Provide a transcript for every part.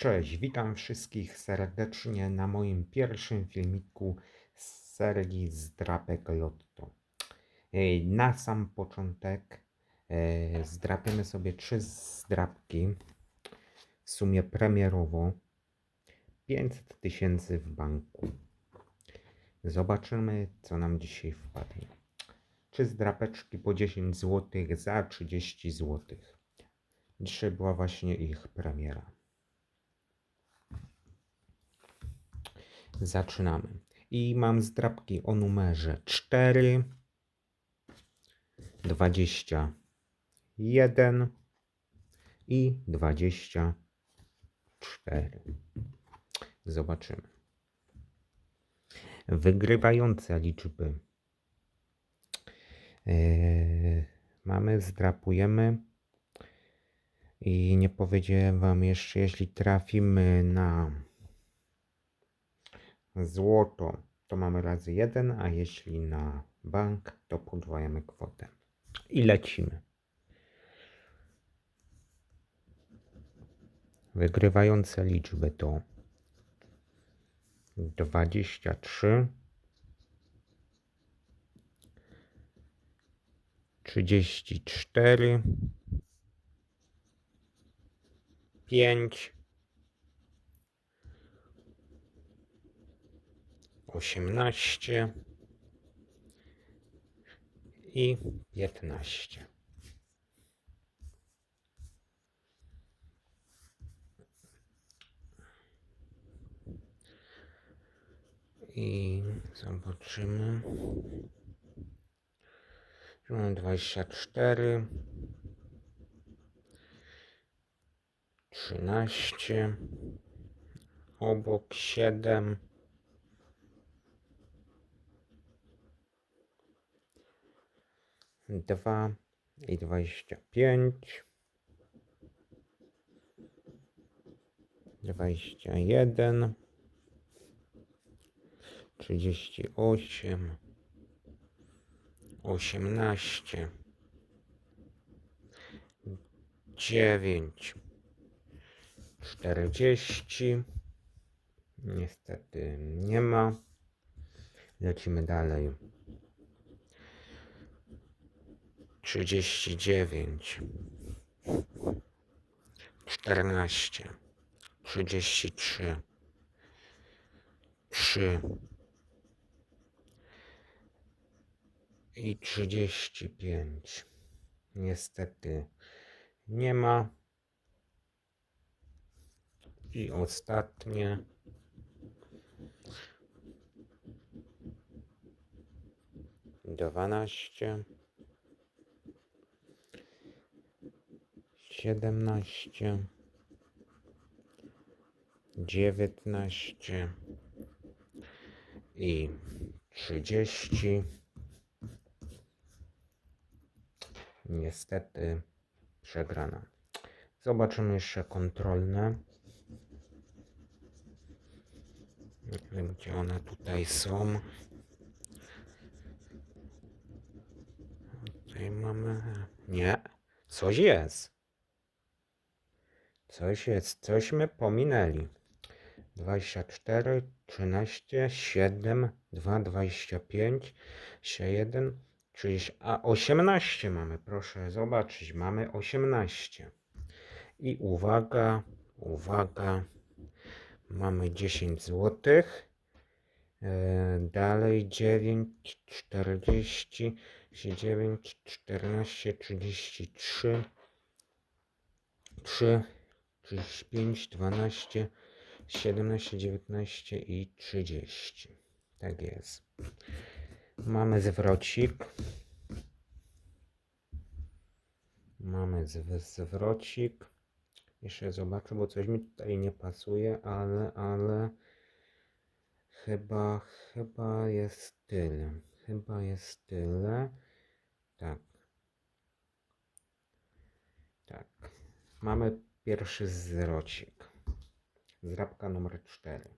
Cześć, witam wszystkich serdecznie na moim pierwszym filmiku z serii Zdrapek Lotto. Na sam początek e, zdrapiemy sobie trzy zdrapki, w sumie premierowo 500 tysięcy w banku. Zobaczymy, co nam dzisiaj wpadnie. Trzy zdrapeczki po 10 zł za 30 zł. Dzisiaj była właśnie ich premiera. Zaczynamy. I mam zdrapki o numerze 4, 21 i 24. Zobaczymy. Wygrywające liczby. Yy, mamy, zdrapujemy. I nie powiedziałem Wam jeszcze, jeśli trafimy na złoto, to mamy razy jeden, a jeśli na bank, to podwajamy kwotę. I lecimy. Wygrywające liczby to 23, 34, 5, 18 i 15. I zobaczymy. Tu Mam 24. 13. Obok 7. dwa i dwadzieścia pięć, dwadzieścia jeden, trzydzieści osiem, osiemnaście, dziewięć, czterdzieści. Niestety nie ma. Lecimy dalej. Trzydzieści dziewięć, czternaście, trzydzieści trzy, trzy i trzydzieści pięć. Niestety nie ma. I ostatnie. Dwanaście. Siedemnaście, dziewiętnaście i trzydzieści. Niestety przegrana. Zobaczymy jeszcze kontrolne. Nie wiem, gdzie one tutaj są. Tutaj mamy. Nie. Coś jest. Coś jest, coś my pominęli. 24, 13, 7, 2, 25, 1, 30, a 18 mamy, proszę zobaczyć, mamy 18. I uwaga, uwaga, mamy 10 zł. Dalej 9, 40, 9, 14, 33, 3, 35, 12, 17, 19 i 30. Tak jest. Mamy zwrocik. Mamy zw- zwrocik. Jeszcze zobaczę, bo coś mi tutaj nie pasuje, ale, ale chyba, chyba jest tyle. Chyba jest tyle. Tak. Tak. Mamy Pierwszy zrocik. Zdrabka numer 4.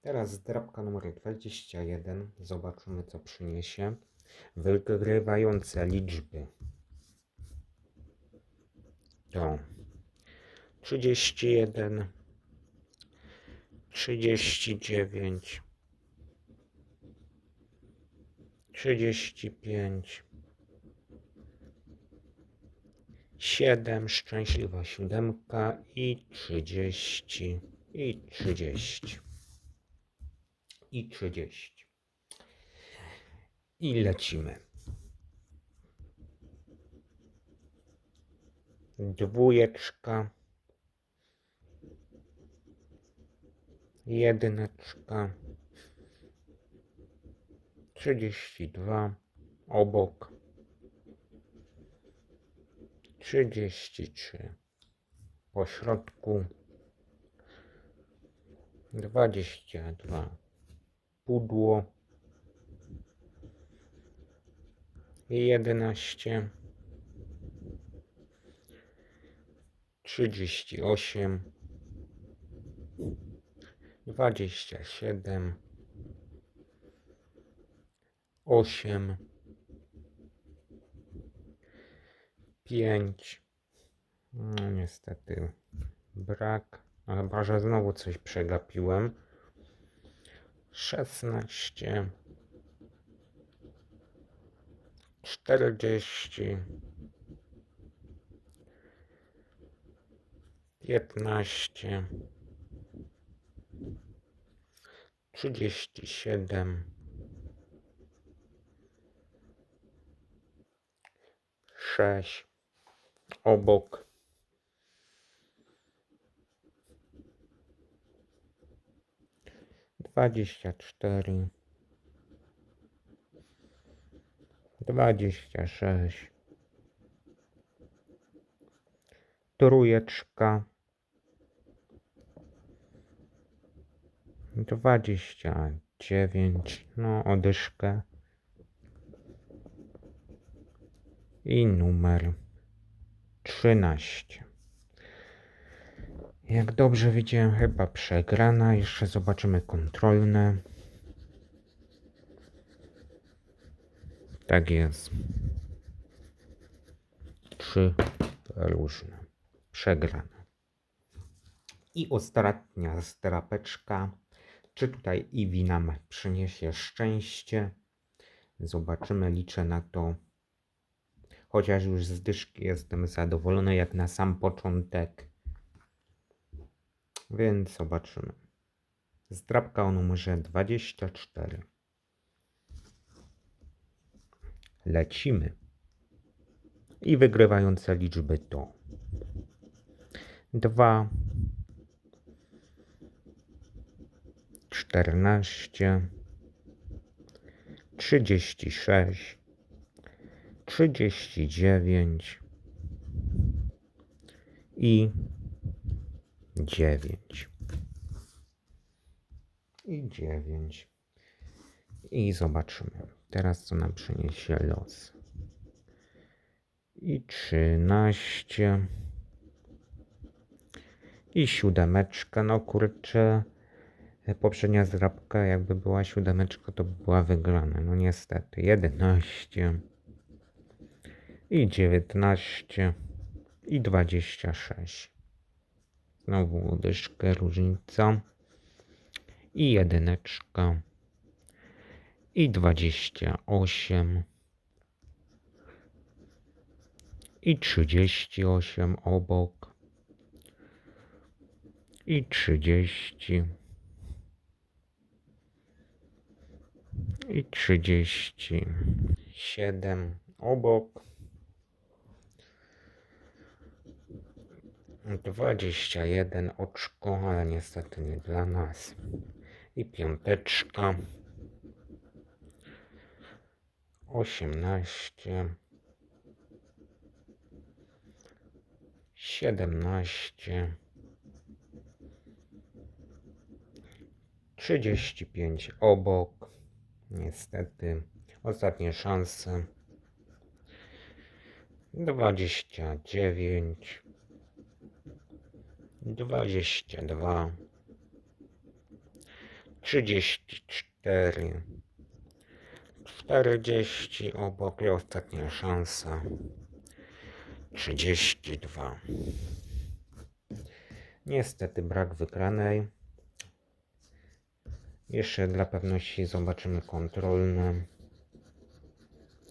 Teraz zdrabka numer 21. Zobaczymy, co przyniesie. Wygrywające liczby. To 31, 39, 35, siedem, szczęśliwa siódemka i trzydzieści, i trzydzieści, i trzydzieści. I lecimy. Dwójeczka. Jedyneczka. Trzydzieści dwa. Obok. Trzydzieści trzy. Po środku. Dwadzieścia dwa. Pudło. Jedenaście. Trzydzieści osiem. Dwadzieścia siedem. 5. No niestety brak. A chyba, że znowu coś przegapiłem. 16. 40. 15. 37. 6. Obok. Dwadzieścia cztery. Dwadzieścia sześć. Trójeczka. Dwadzieścia dziewięć. No, odyszkę. I numer trzynaście. Jak dobrze widziałem, chyba przegrana. Jeszcze zobaczymy kontrolne. Tak jest. Trzy różne. Przegrane. I ostatnia strapeczka. Czy tutaj Iwi nam przyniesie szczęście? Zobaczymy, liczę na to. Chociaż już z dyszki jestem zadowolony jak na sam początek. Więc zobaczymy. Zdrabka o numerze 24. Lecimy. I wygrywające liczby to 2, 14, 36, 39 i 9. I 9. I zobaczymy. Teraz co nam przyniesie los. I 13. I siódemeczka. No kurczę. Poprzednia zdrabka, jakby była siódemeczka, to by była wygrana. No niestety. 11. I 19. I 26. Znowu łodyżkę, różnica. I jedyneczka. I 28. I 38 obok. I 30. I 37 obok. 21 oczko, ale niestety nie dla nas. I piąteczka. 18. 17. 35 obok. Niestety. Ostatnie szanse. 29. 22. 34. 40 obok i ostatnia szansa. 32. Niestety brak wygranej. Jeszcze dla pewności zobaczymy kontrolne.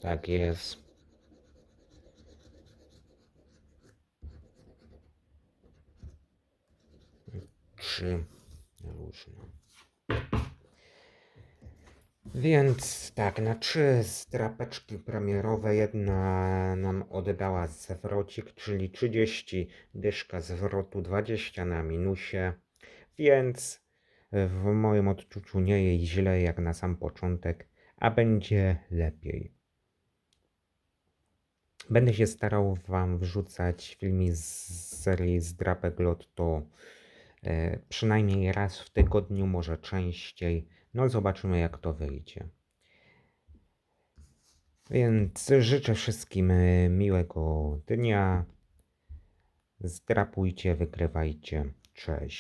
Tak jest. Trzy różne. Więc tak, na trzy strapeczki premierowe jedna nam oddała zwrocik, czyli 30, dyszka zwrotu 20 na minusie, więc w moim odczuciu nie jest źle jak na sam początek, a będzie lepiej. Będę się starał Wam wrzucać filmy z serii Zdrapek Lotto e, przynajmniej raz w tygodniu, może częściej. No zobaczymy jak to wyjdzie. Więc życzę wszystkim e, miłego dnia. Zdrapujcie, wygrywajcie. Cześć.